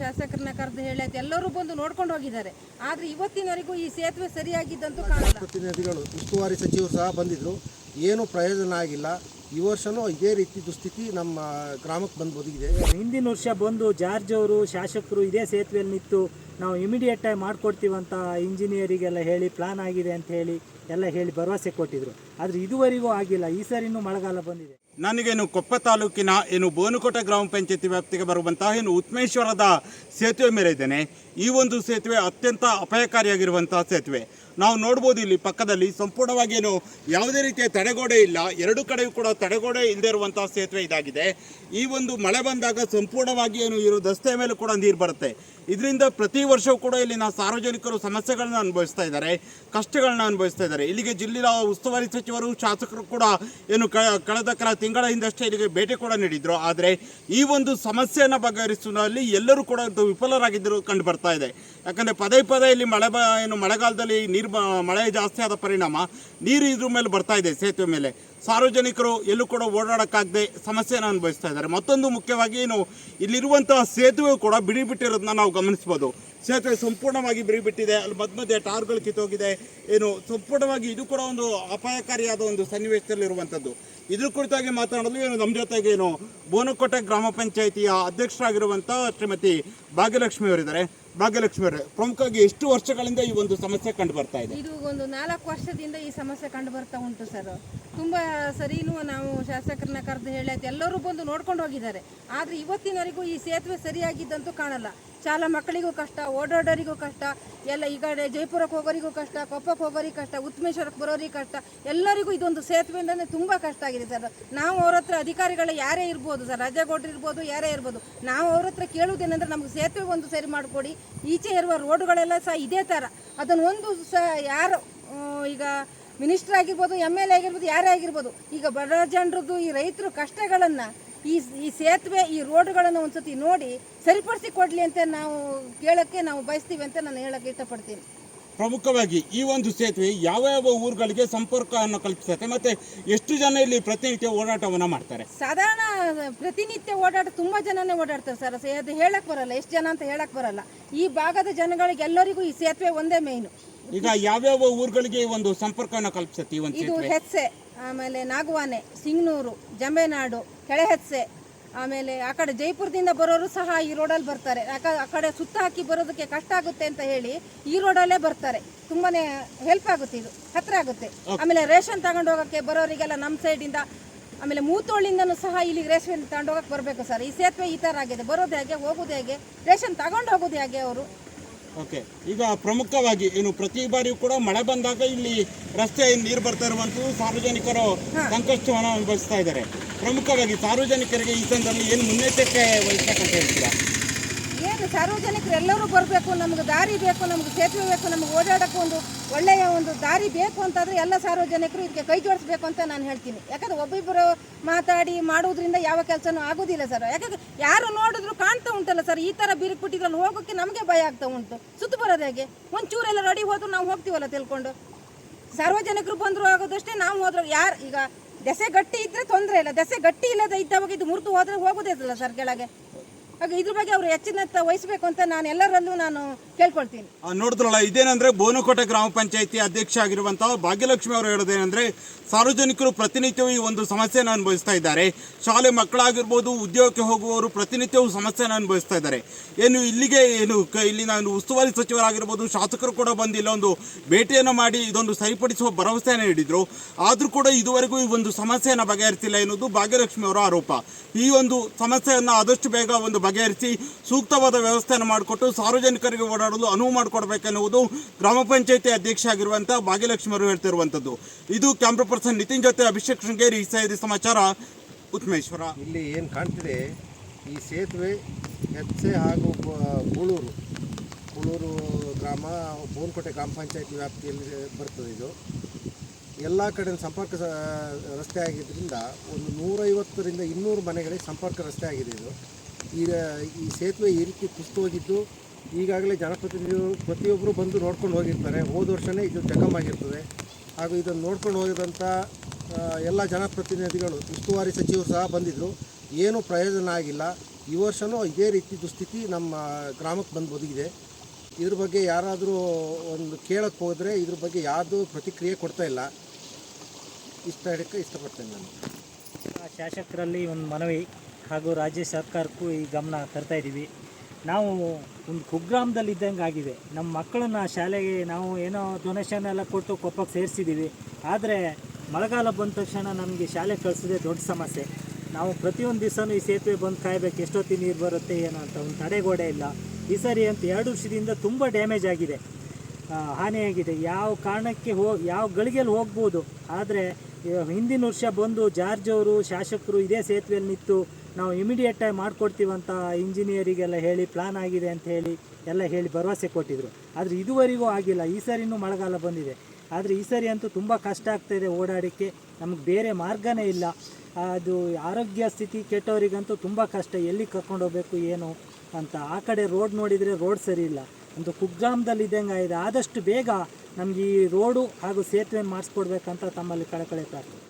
ಶಾಸಕರನ್ನ ಕರೆದು ಹೇಳಾಯ್ತು ಎಲ್ಲರೂ ಬಂದು ನೋಡ್ಕೊಂಡು ಹೋಗಿದ್ದಾರೆ. ಆದ್ರೆ ಇವತ್ತಿನವರೆಗೂ ಈ ಸೇತುವೆ ಸರಿಯಾಗಿದ್ದಂತೂ ಕಾಣಲ್ಲ. ಪ್ರತಿನಿಧಿಗಳು ಉಸ್ತುವಾರಿ ಸಚಿವರು ಸಹ ಬಂದಿದ್ದರು ಏನೂ ಪ್ರಯೋಜನ ಆಗಿಲ್ಲ. ಈ ವರ್ಷವೂ ಇದೇ ರೀತಿ ದುಸ್ಥಿತಿ ನಮ್ಮ ಗ್ರಾಮಕ್ಕೆ ಬಂದು ಒದಗಿದೆ ಹಿಂದಿನ ವರ್ಷ ಬಂದು ಜಾರ್ಜ್ ಅವರು ಶಾಸಕರು ಇದೇ ಸೇತುವೆಯಲ್ಲಿ ನಿಂತು ನಾವು ಇಮಿಡಿಯೇಟ್ ಆಗಿ ಮಾಡ್ಕೊಡ್ತೀವಂತ ಇಂಜಿನಿಯರಿಗೆಲ್ಲ ಹೇಳಿ ಪ್ಲಾನ್ ಆಗಿದೆ ಅಂತ ಹೇಳಿ ಎಲ್ಲ ಹೇಳಿ ಭರವಸೆ ಕೊಟ್ಟಿದ್ರು. ಆದರೆ ಇದುವರೆಗೂ ಆಗಿಲ್ಲ. ಈ ಸರಿನೂ ಮಳೆಗಾಲ ಬಂದಿದೆ. ನನಗೇನು ಕೊಪ್ಪ ತಾಲೂಕಿನ ಏನು ಬೋನುಕೋಟೆ ಗ್ರಾಮ ಪಂಚಾಯತಿ ವ್ಯಾಪ್ತಿಗೆ ಬರುವಂತಹ ಏನು ಉತ್ಮೇಶ್ವರದ ಸೇತುವೆ ಮೇಲೆ ಇದ್ದೇನೆ ಈ ಒಂದು ಸೇತುವೆ ಅತ್ಯಂತ ಅಪಾಯಕಾರಿಯಾಗಿರುವಂತಹ ಸೇತುವೆ. ನಾವು ನೋಡ್ಬೋದು ಇಲ್ಲಿ ಪಕ್ಕದಲ್ಲಿ ಸಂಪೂರ್ಣವಾಗಿ ಏನು ಯಾವುದೇ ರೀತಿಯ ತಡೆಗೋಡೆ ಇಲ್ಲ. ಎರಡು ಕಡೆಯೂ ಕೂಡ ತಡೆಗೋಡೆ ಇಲ್ಲದೆ ಇರುವಂತಹ ಸೇತುವೆ ಇದಾಗಿದೆ. ಈ ಒಂದು ಮಳೆ ಬಂದಾಗ ಸಂಪೂರ್ಣವಾಗಿ ಏನು ಇರೋ ರಸ್ತೆಯ ಮೇಲೆ ಕೂಡ ನೀರು ಬರುತ್ತೆ. ಇದರಿಂದ ಪ್ರತಿ ವರ್ಷವೂ ಕೂಡ ಇಲ್ಲಿನ ಸಾರ್ವಜನಿಕರು ಸಮಸ್ಯೆಗಳನ್ನ ಅನುಭವಿಸ್ತಾ ಇದ್ದಾರೆ, ಕಷ್ಟಗಳನ್ನ ಅನುಭವಿಸ್ತಾ ಇದ್ದಾರೆ. ಇಲ್ಲಿಗೆ ಜಿಲ್ಲೆಯ ಉಸ್ತುವಾರಿ ಸಚಿವರು, ಶಾಸಕರು ಕೂಡ ಏನು ಕಳೆದ ಕೆಲ ತಿಂಗಳ ಹಿಂದಷ್ಟೇ ಇಲ್ಲಿಗೆ ಭೇಟಿ ಕೂಡ ನೀಡಿದ್ರು. ಆದರೆ ಈ ಒಂದು ಸಮಸ್ಯೆಯನ್ನು ಬಗೆಹರಿಸುವಲ್ಲಿ ಎಲ್ಲರೂ ಕೂಡ ವಿಫಲರಾಗಿದ್ದರು ಕಂಡು ಬರ್ತಾ ಇದೆ. ಯಾಕಂದರೆ ಪದೇ ಪದೇ ಇಲ್ಲಿ ಮಳೆ ಏನು ಮಳೆಗಾಲದಲ್ಲಿ ನೀರು ಬ ಮಳೆ ಜಾಸ್ತಿ ಆದ ಪರಿಣಾಮ ನೀರು ಇದ್ರ ಮೇಲೆ ಬರ್ತಾ ಇದೆ ಸೇತುವೆ ಮೇಲೆ. ಸಾರ್ವಜನಿಕರು ಎಲ್ಲೂ ಕೂಡ ಓಡಾಡೋಕ್ಕಾಗದೆ ಸಮಸ್ಯೆಯನ್ನು ಅನುಭವಿಸ್ತಾ ಇದ್ದಾರೆ. ಮತ್ತೊಂದು ಮುಖ್ಯವಾಗಿ ಏನು, ಇಲ್ಲಿರುವಂತಹ ಸೇತುವೆ ಕೂಡ ಬಿಡಿ ಬಿಟ್ಟಿರೋದನ್ನ ನಾವು ಗಮನಿಸ್ಬೋದು. ಸೇತುವೆ ಸಂಪೂರ್ಣವಾಗಿ ಬಿಡಿಬಿಟ್ಟಿದೆ. ಅಲ್ಲಿ ಮಧ್ಯ ಮಧ್ಯೆ ಟಾರ್ಗಳು ಕಿತ್ತೋಗಿದೆ. ಏನು, ಸಂಪೂರ್ಣವಾಗಿ ಇದು ಕೂಡ ಒಂದು ಅಪಾಯಕಾರಿಯಾದ ಒಂದು ಸನ್ನಿವೇಶದಲ್ಲಿರುವಂಥದ್ದು. ಇದ್ರ ಕುರಿತಾಗಿ ಮಾತನಾಡಲು ಏನು, ನಮ್ಮ ಜೊತೆಗೆ ಏನು, ಬೋನಕೋಟೆ ಗ್ರಾಮ ಪಂಚಾಯಿತಿಯ ಅಧ್ಯಕ್ಷರಾಗಿರುವಂಥ ಶ್ರೀಮತಿ ಭಾಗ್ಯಲಕ್ಷ್ಮಿ ಅವರಿದ್ದಾರೆ. ಭಾಗ್ಯಲಕ್ಷ್ಮಿ ಅವರೇ, ಪ್ರಮುಖವಾಗಿ ಎಷ್ಟು ವರ್ಷಗಳಿಂದ ಈ ಒಂದು ಸಮಸ್ಯೆ ಕಂಡು ಬರ್ತಾ ಇದೆ? ಇದು ಒಂದು ನಾಲ್ಕು ವರ್ಷದಿಂದ ಈ ಸಮಸ್ಯೆ ಕಂಡು ಬರ್ತಾ ಉಂಟು ಸರ್. ತುಂಬಾ ಸರಿನೂ ನಾವು ಶಾಸಕರನ್ನ ಕರೆದು ಹೇಳಿ ಎಲ್ಲರೂ ಬಂದು ನೋಡ್ಕೊಂಡು ಹೋಗಿದ್ದಾರೆ. ಆದ್ರೆ ಇವತ್ತಿನವರೆಗೂ ಈ ಸೇತುವೆ ಸರಿಯಾಗಿದ್ದಂತೂ ಕಾಣಲ್ಲ. ಶಾಲಾ ಮಕ್ಕಳಿಗೂ ಕಷ್ಟ, ಓಡಾಡೋರಿಗೂ ಕಷ್ಟ, ಎಲ್ಲ ಈ ಕಡೆ ಜೈಪುರಕ್ಕೆ ಹೋಗೋರಿಗೂ ಕಷ್ಟ, ಕೊಪ್ಪಕ್ಕೆ ಹೋಗೋರಿಗೆ ಕಷ್ಟ ಉತ್ಮೇಶ್ವರಕ್ಕೆ ಬರೋರಿಗೆ ಕಷ್ಟ, ಎಲ್ಲರಿಗೂ ಇದೊಂದು ಸೇತುವೆಯಿಂದನೇ ತುಂಬ ಕಷ್ಟ ಆಗಿದೆ ಸರ್. ನಾವು ಅವ್ರ ಹತ್ರ ಅಧಿಕಾರಿಗಳು ಯಾರೇ ಇರ್ಬೋದು ಸರ್ ರಾಜೇಗೌಡರು ಇರ್ಬೋದು, ಯಾರೇ ಇರ್ಬೋದು, ನಾವು ಅವ್ರ ಹತ್ರ ಕೇಳುವುದೇನೆಂದ್ರೆ ನಮ್ಗೆ ಸೇತುವೆ ಒಂದು ಸರಿ ಮಾಡಿಕೊಡಿ, ಈಚೆ ಇರುವ ರೋಡುಗಳೆಲ್ಲ ಸಹ ಇದೇ ಥರ. ಅದನ್ನು ಒಂದು ಸಹ ಯಾರು ಈಗ ಮಿನಿಸ್ಟರ್ ಆಗಿರ್ಬೋದು, ಎಂ ಎಲ್ ಎ ಆಗಿರ್ಬೋದು, ಯಾರೇ ಆಗಿರ್ಬೋದು, ಈಗ ಬಡ ಜನರದ್ದು ಈ ರೈತರು ಕಷ್ಟಗಳನ್ನು ಈ ಈ ಸೇತುವೆ ಈ ರೋಡ್ಗಳನ್ನು ಒಂದ್ಸತಿ ನೋಡಿ ಸರಿಪಡಿಸಿ ಕೊಡಲಿ ಅಂತ ನಾವು ಕೇಳೋಕ್ಕೆ ನಾವು ಬಯಸ್ತೀವಿ ಅಂತ ನಾನು ಹೇಳೋಕ್ಕೆ ಇಷ್ಟಪಡ್ತೀನಿ. ಪ್ರಮುಖವಾಗಿ ಈ ಒಂದು ಸೇತುವೆ ಯಾವ ಯಾವ ಊರುಗಳಿಗೆ ಸಂಪರ್ಕವನ್ನು ಕಲ್ಪಿಸುತ್ತೆ ಮತ್ತೆ ಎಷ್ಟು ಜನ ಇಲ್ಲಿ ಪ್ರತಿನಿತ್ಯ ಓಡಾಟವನ್ನು ಮಾಡ್ತಾರೆ? ಸಾಧಾರಣ ಪ್ರತಿನಿತ್ಯ ಓಡಾಟ ತುಂಬ ಜನನೇ ಓಡಾಡ್ತಾರೆ ಸರ್. ಅದು ಹೇಳಕ್ ಬರಲ್ಲ. ಎಷ್ಟು ಜನ ಅಂತ ಹೇಳಕ್ ಬರಲ್ಲ. ಈ ಭಾಗದ ಜನಗಳಿಗೆ ಎಲ್ಲರಿಗೂ ಈ ಸೇತುವೆ ಒಂದೇ ಮೇಯ್ನು ಈಗ ಯಾವ್ಯಾವ ಊರುಗಳಿಗೆ ಒಂದು ಸಂಪರ್ಕವನ್ನು ಕಲ್ಪಿಸುತ್ತೆ ಈ ಒಂದು ಇದು ಹೆಸೆ ಆಮೇಲೆ ನಾಗವಾನೆ ಸಿಂಗ್ನೂರು ಜಂಬೆನಾಡು ಕೆಳಹೆತ್ಸೆ ಆಮೇಲೆ ಆ ಕಡೆ ಜೈಪುರದಿಂದ ಬರೋರು ಸಹ ಈ ರೋಡಲ್ಲಿ ಬರ್ತಾರೆ. ಆ ಕಡೆ ಸುತ್ತ ಹಾಕಿ ಬರೋದಕ್ಕೆ ಕಷ್ಟ ಆಗುತ್ತೆ ಅಂತ ಹೇಳಿ ಈ ರೋಡಲ್ಲೇ ಬರ್ತಾರೆ. ತುಂಬಾ ಹೆಲ್ಪ್ ಆಗುತ್ತೆ ಇದು ಹತ್ತಿರ ಆಗುತ್ತೆ. ಆಮೇಲೆ ರೇಷನ್ ತಗೊಂಡು ಹೋಗೋಕ್ಕೆ ಬರೋರಿಗೆಲ್ಲ ನಮ್ಮ ಸೈಡಿಂದ ಆಮೇಲೆ ಮೂತೋಳಿಂದನೂ ಸಹ ಇಲ್ಲಿಗೆ ರೇಷನ್ ತಗೊಂಡು ಹೋಗಕ್ಕೆ ಬರಬೇಕು ಸರ್. ಈ ಸೇತುವೆ ಈ ಥರ ಆಗಿದೆ ಬರೋದು ಹೇಗೆ ಹೋಗೋದು ಹೇಗೆ ರೇಷನ್ ತಗೊಂಡು ಹೋಗೋದು ಹೇಗೆ ಅವರು. ಓಕೆ. ಈಗ ಪ್ರಮುಖವಾಗಿ ಏನು ಪ್ರತಿ ಬಾರಿಯೂ ಕೂಡ ಮಳೆ ಬಂದಾಗ ಇಲ್ಲಿ ರಸ್ತೆ ನೀರು ಬರ್ತಾ ಇರುವಂತದ್ದು ಸಾರ್ವಜನಿಕರು ಸಂಕಷ್ಟವನ್ನು ಅನುಭವಿಸ್ತಾ ಇದ್ದಾರೆ. ಪ್ರಮುಖವಾಗಿ ಸಾರ್ವಜನಿಕರಿಗೆ ಈ ಸಂದರ್ಭದಲ್ಲಿ ಏನು ಮುನ್ನೆಚ್ಚರಿಕೆ ವಹಿಸ್ತಕ್ಕಂತ ಹೇಳ್ತೀರಾ? ಏನು ಸಾರ್ವಜನಿಕರು ಎಲ್ಲರೂ ಬರಬೇಕು ನಮ್ಗೆ ದಾರಿ ಬೇಕು ನಮ್ಗೆ ಸೇತುವೆ ಬೇಕು ನಮ್ಗೆ ಓಡಾಡೋಕ್ಕೆ ಒಂದು ಒಳ್ಳೆಯ ಒಂದು ದಾರಿ ಬೇಕು ಅಂತಾದರೆ ಎಲ್ಲ ಸಾರ್ವಜನಿಕರು ಇದಕ್ಕೆ ಕೈ ಜೋಡಿಸ್ಬೇಕು ಅಂತ ನಾನು ಹೇಳ್ತೀನಿ. ಯಾಕಂದ್ರೆ ಒಬ್ಬಿಬ್ಬರು ಮಾತಾಡಿ ಮಾಡೋದ್ರಿಂದ ಯಾವ ಕೆಲಸನೂ ಆಗೋದಿಲ್ಲ ಸರ್. ಯಾಕಂದ್ರೆ ಯಾರು ನೋಡಿದ್ರು ಉಂಟಲ್ಲ ಸರ್? ಈ ಥರ ಬಿರುಕ್ಬಿಟ್ಟಿದ್ರಲ್ಲಿ ಹೋಗೋಕ್ಕೆ ನಮಗೆ ಭಯ ಆಗ್ತಾ ಉಂಟು. ಸುತ್ತು ಬರೋದು ಹೇಗೆ? ಒಂಚೂರೆಲ್ಲ ರೆಡಿ ಹೋದ್ರು ನಾವು ಹೋಗ್ತೀವಲ್ಲ ತಿಳ್ಕೊಂಡು? ಸಾರ್ವಜನಿಕರು ಬಂದರು ಆಗೋದಷ್ಟೇ ನಾವು ಹೋದ್ರೆ. ಯಾರು ಈಗ ದೆಸೆ ಗಟ್ಟಿ ಇದ್ರೆ ತೊಂದರೆ ಇಲ್ಲ. ದೆಸೆ ಗಟ್ಟಿ ಇಲ್ಲದ ಇದ್ದವಾಗ ಇದು ಮುರಿದು ಹೋದ್ರೆ ಹೋಗೋದೇ ಇಲ್ಲ ಸರ್ ಕೆಳಗೆ? ಹಾಗೆ ಇದ್ರ ಬಗ್ಗೆ ಅವರು ಹೆಚ್ಚಿನ ವಹಿಸಬೇಕು ಅಂತ ನಾನು ಎಲ್ಲರಲ್ಲೂ ನಾನು ಕೇಳ್ಕೊಳ್ತೀನಿ. ನೋಡಿದ್ರಲ್ಲ, ಇದೇನಂದ್ರೆ ಬೋನಕೋಟೆ ಗ್ರಾಮ ಪಂಚಾಯತಿ ಅಧ್ಯಕ್ಷ ಆಗಿರುವಂತಹ ಭಾಗ್ಯಲಕ್ಷ್ಮಿ ಅವರು ಹೇಳೋದೇನಂದ್ರೆ, ಸಾರ್ವಜನಿಕರು ಪ್ರತಿನಿತ್ಯವೂ ಈ ಒಂದು ಸಮಸ್ಯೆಯನ್ನು ಅನುಭವಿಸ್ತಾ ಇದ್ದಾರೆ. ಶಾಲೆ ಮಕ್ಕಳಾಗಿರ್ಬೋದು, ಉದ್ಯೋಗಕ್ಕೆ ಹೋಗುವವರು ಪ್ರತಿನಿತ್ಯವೂ ಸಮಸ್ಯೆಯನ್ನು ಅನುಭವಿಸ್ತಾ ಇದ್ದಾರೆ. ಏನು ಇಲ್ಲಿಗೆ ಏನು ಇಲ್ಲಿ ನಾನು ಉಸ್ತುವಾರಿ ಸಚಿವರಾಗಿರ್ಬೋದು, ಶಾಸಕರು ಕೂಡ ಬಂದು ಇಲ್ಲೊಂದು ಭೇಟಿಯನ್ನು ಮಾಡಿ ಇದೊಂದು ಸರಿಪಡಿಸುವ ಭರವಸೆಯನ್ನು ನೀಡಿದರು. ಆದರೂ ಕೂಡ ಇದುವರೆಗೂ ಈ ಒಂದು ಸಮಸ್ಯೆಯನ್ನು ಬಗೆಹರಿಸಿಲ್ಲ ಎನ್ನುವುದು ಭಾಗ್ಯಲಕ್ಷ್ಮಿ ಅವರ ಆರೋಪ. ಈ ಒಂದು ಸಮಸ್ಯೆಯನ್ನು ಆದಷ್ಟು ಬೇಗ ಒಂದು ಬಗೆಹರಿಸಿ ಸೂಕ್ತವಾದ ವ್ಯವಸ್ಥೆಯನ್ನು ಮಾಡಿಕೊಟ್ಟು ಸಾರ್ವಜನಿಕರಿಗೆ ಓಡಾಡಲು ಅನುವು ಮಾಡಿಕೊಡ್ಬೇಕೆನ್ನುವುದು ಗ್ರಾಮ ಪಂಚಾಯಿತಿ ಅಧ್ಯಕ್ಷ ಆಗಿರುವಂತಹ ಭಾಗ್ಯಲಕ್ಷ್ಮಿ ಅವರು ಹೇಳ್ತಿರುವಂಥದ್ದು ಇದು ಕ್ಯಾಮ್ರಾ ಪರ್ಸನ್ ನಿತಿನ್ ಜೊತೆ ಅಭಿಷೇಕ್ ಶೃಂಗೇರಿ ಸೈದಿ ಸಮಾಚಾರ. ಉತ್ಮೇಶ್ವರ. ಇಲ್ಲಿ ಏನು ಕಾಣ್ತಿದೆ, ಈ ಸೇತುವೆ ಹೆಚ್ಚೆ ಹಾಗೂ ಗೂಳೂರು ಗೂಳೂರು ಗ್ರಾಮ, ಬೋನ್ಕೋಟೆ ಗ್ರಾಮ ಪಂಚಾಯತಿ ವ್ಯಾಪ್ತಿಯಲ್ಲಿ ಬರ್ತದೆ ಇದು. ಎಲ್ಲ ಕಡೆ ಸಂಪರ್ಕ ರಸ್ತೆ ಆಗಿದ್ದರಿಂದ ಒಂದು ನೂರೈವತ್ತರಿಂದ ಇನ್ನೂರು ಮನೆಗಳಿಗೆ ಸಂಪರ್ಕ ರಸ್ತೆ ಆಗಿದೆ ಇದು. ಈ ಈ ಸೇತುವೆ ಈ ರೀತಿ ಕುಸಿದು ಹೋಗಿದ್ದು, ಈಗಾಗಲೇ ಜನಪ್ರತಿನಿಧಿಗಳು ಪ್ರತಿಯೊಬ್ಬರು ಬಂದು ನೋಡ್ಕೊಂಡು ಹೋಗಿರ್ತಾರೆ. ಹೋದ ವರ್ಷವೇ ಇದು ಜಗಮ್ ಆಗಿರ್ತದೆ. ಹಾಗೂ ಇದನ್ನು ನೋಡ್ಕೊಂಡು ಹೋಗಿದಂಥ ಎಲ್ಲ ಜನಪ್ರತಿನಿಧಿಗಳು, ಉಸ್ತುವಾರಿ ಸಚಿವರು ಸಹ ಬಂದಿದ್ದರು ಏನೂ ಪ್ರಯೋಜನ ಆಗಿಲ್ಲ. ಈ ವರ್ಷವೂ ಇದೇ ರೀತಿ ದುಸ್ಥಿತಿ ನಮ್ಮ ಗ್ರಾಮಕ್ಕೆ ಬಂದು ಒದಗಿದೆ. ಇದ್ರ ಬಗ್ಗೆ ಯಾರಾದರೂ ಒಂದು ಕೇಳಕ್ಕೆ ಹೋದರೆ ಇದ್ರ ಬಗ್ಗೆ ಯಾವುದೂ ಪ್ರತಿಕ್ರಿಯೆ ಕೊಡ್ತಾ ಇಲ್ಲ. ಇಷ್ಟ ಇಷ್ಟಪಡ್ತೇನೆ ನಾನು. ಶಾಸಕರಲ್ಲಿ ಒಂದು ಮನವಿ. ಹಾಗೂ ರಾಜ್ಯ ಸರ್ಕಾರಕ್ಕೂ ಈ ಗಮನ ತರ್ತಾ ಇದ್ದೀವಿ. ನಾವು ಒಂದು ಕುಗ್ರಾಮದಲ್ಲಿ ಇದ್ದಂಗೆ ಆಗಿದೆ. ನಮ್ಮ ಮಕ್ಕಳನ್ನ ಶಾಲೆಗೆ ನಾವು ಏನೋ ಡೊನೇಷನ್ ಎಲ್ಲ ಕೊಟ್ಟು ಕೊಪ್ಪಕ್ಕೆ ಸೇರಿಸಿದ್ದೀವಿ. ಆದರೆ ಮಳೆಗಾಲ ಬಂದ ತಕ್ಷಣ ನಮಗೆ ಶಾಲೆ ಕಳಿಸೋದೇ ದೊಡ್ಡ ಸಮಸ್ಯೆ. ನಾವು ಪ್ರತಿಯೊಂದು ದಿವಸನೂ ಈ ಸೇತುವೆ ಬಂದು ಕಾಯಬೇಕು, ಎಷ್ಟೊತ್ತಿ ನೀರು ಬರುತ್ತೆ, ಏನೋ ಅಂತ ಒಂದು ತಡೆಗೋಡೆ ಇಲ್ಲ. ಈ ಸರಿ ಅಂತ ಎರಡು ವರ್ಷದಿಂದ ತುಂಬ ಡ್ಯಾಮೇಜ್ ಆಗಿದೆ. ಹಾನಿಯಾಗಿದೆ. ಯಾವ ಕಾರಣಕ್ಕೆ ಹೋ ಯಾವ ಗಳಿಗೆಯಲ್ಲಿ ಹೋಗ್ಬೋದು. ಆದರೆ ಹಿಂದಿನ ವರ್ಷ ಬಂದು ಜಾರ್ಜ್ ಅವರು ಶಾಸಕರು ಇದೇ ಸೇತುವೆಯಲ್ಲಿ ನಿಂತು ನಾವು ಇಮಿಡಿಯೇಟಾಗಿ ಅಂತ ಇಂಜಿನಿಯರಿಗೆಲ್ಲ ಹೇಳಿ ಪ್ಲಾನ್ ಆಗಿದೆ ಅಂತ ಹೇಳಿ ಎಲ್ಲ ಹೇಳಿ ಭರವಸೆ ಕೊಟ್ಟಿದ್ರು. ಆದರೆ ಇದುವರೆಗೂ ಆಗಿಲ್ಲ. ಈ ಸರಿನೂ ಮಳೆಗಾಲ ಬಂದಿದೆ. ಆದರೆ ಈ ಸರಿ ಅಂತೂ ತುಂಬ ಕಷ್ಟ ಆಗ್ತಾಯಿದೆ ಓಡಾಡಿಕ್ಕೆ. ನಮಗೆ ಬೇರೆ ಮಾರ್ಗನೇ ಇಲ್ಲ. ಅದು ಆರೋಗ್ಯ ಸ್ಥಿತಿ ಕೆಟ್ಟವರಿಗಂತೂ ತುಂಬ ಕಷ್ಟ. ಎಲ್ಲಿ ಕರ್ಕೊಂಡು ಹೋಗಬೇಕು, ಏನು ಅಂತ. ಆ ಕಡೆ ರೋಡ್ ನೋಡಿದರೆ ರೋಡ್ ಸರಿ ಇಲ್ಲ. ಒಂದು ಕುಗ್ರಾಮದಲ್ಲಿ ಇದ್ದಂಗೆ ಆಗಿದೆ ಆದಷ್ಟು ಬೇಗ ನಮಗೆ ಈ ರೋಡು ಹಾಗೂ ಸೇತುವೆ ಮಾಡಿಸ್ಕೊಡ್ಬೇಕಂತ ತಮ್ಮಲ್ಲಿ ಕಳಕಳಿ ಪ್ರಾರ್ಥನೆ.